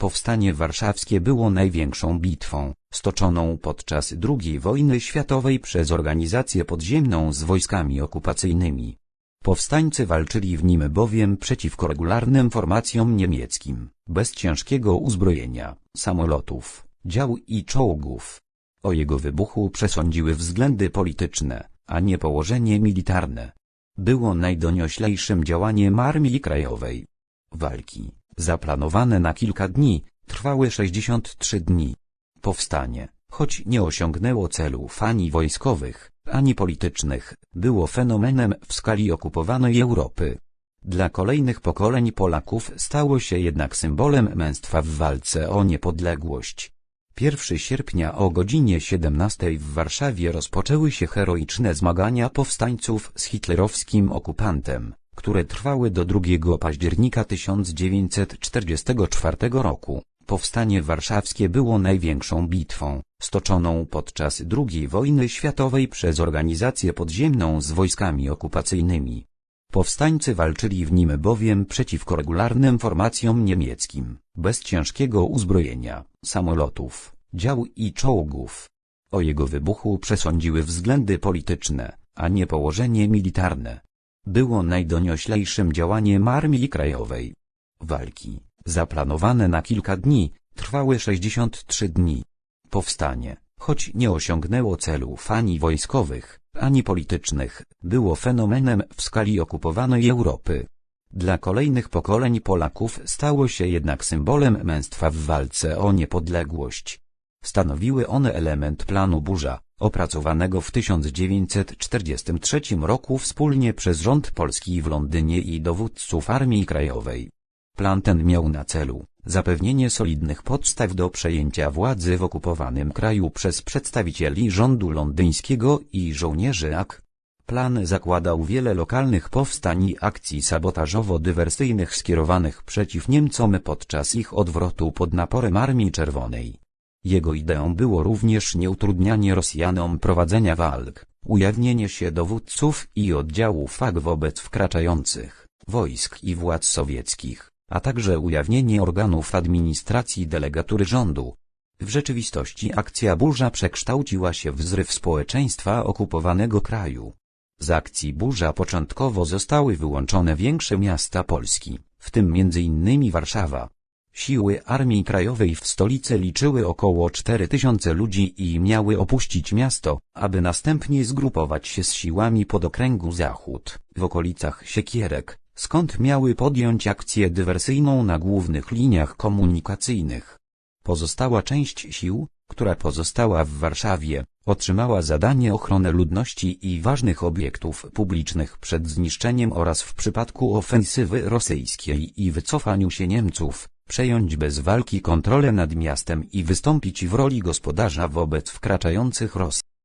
Powstanie warszawskie było największą bitwą, stoczoną podczas II wojny światowej przez organizację podziemną z wojskami okupacyjnymi. Powstańcy walczyli w nim bowiem przeciwko regularnym formacjom niemieckim, bez ciężkiego uzbrojenia, samolotów, dział i czołgów. O jego wybuchu przesądziły względy polityczne, a nie położenie militarne. Było najdonioślejszym działaniem Armii Krajowej. Walki, zaplanowane na kilka dni, trwały 63 dni. Powstanie, choć nie osiągnęło celów ani wojskowych, ani politycznych, było fenomenem w skali okupowanej Europy. Dla kolejnych pokoleń Polaków stało się jednak symbolem męstwa w walce o niepodległość. 1 sierpnia o godzinie 17 w Warszawie rozpoczęły się heroiczne zmagania powstańców z hitlerowskim okupantem, które trwały do 2 października 1944 roku. Powstanie warszawskie było największą bitwą, stoczoną podczas II wojny światowej przez organizację podziemną z wojskami okupacyjnymi. Powstańcy walczyli w nim bowiem przeciwko regularnym formacjom niemieckim, bez ciężkiego uzbrojenia, samolotów, dział i czołgów. O jego wybuchu przesądziły względy polityczne, a nie położenie militarne. Było najdonioślejszym działaniem Armii Krajowej. Walki, zaplanowane na kilka dni, trwały 63 dni. Powstanie, choć nie osiągnęło celów ani wojskowych, ani politycznych, było fenomenem w skali okupowanej Europy. Dla kolejnych pokoleń Polaków stało się jednak symbolem męstwa w walce o niepodległość. Stanowiły one element planu burza, opracowanego w 1943 roku wspólnie przez rząd polski w Londynie i dowódców Armii Krajowej. Plan ten miał na celu zapewnienie solidnych podstaw do przejęcia władzy w okupowanym kraju przez przedstawicieli rządu londyńskiego i żołnierzy AK. Plan zakładał wiele lokalnych powstań i akcji sabotażowo-dywersyjnych skierowanych przeciw Niemcom podczas ich odwrotu pod naporem Armii Czerwonej. Jego ideą było również nieutrudnianie Rosjanom prowadzenia walk, ujawnienie się dowódców i oddziałów FAG wobec wkraczających wojsk i władz sowieckich, a także ujawnienie organów administracji delegatury rządu. W rzeczywistości akcja burza przekształciła się w zryw społeczeństwa okupowanego kraju. Z akcji burza początkowo zostały wyłączone większe miasta Polski, w tym m.in. Warszawa. Siły Armii Krajowej w stolicy liczyły około 4000 ludzi i miały opuścić miasto, aby następnie zgrupować się z siłami pod okręgu Zachód, w okolicach Siekierek, skąd miały podjąć akcję dywersyjną na głównych liniach komunikacyjnych. Pozostała część sił, która pozostała w Warszawie, otrzymała zadanie ochrony ludności i ważnych obiektów publicznych przed zniszczeniem oraz w przypadku ofensywy rosyjskiej i wycofaniu się Niemców, przejąć bez walki kontrolę nad miastem i wystąpić w roli gospodarza wobec wkraczających Rosjan.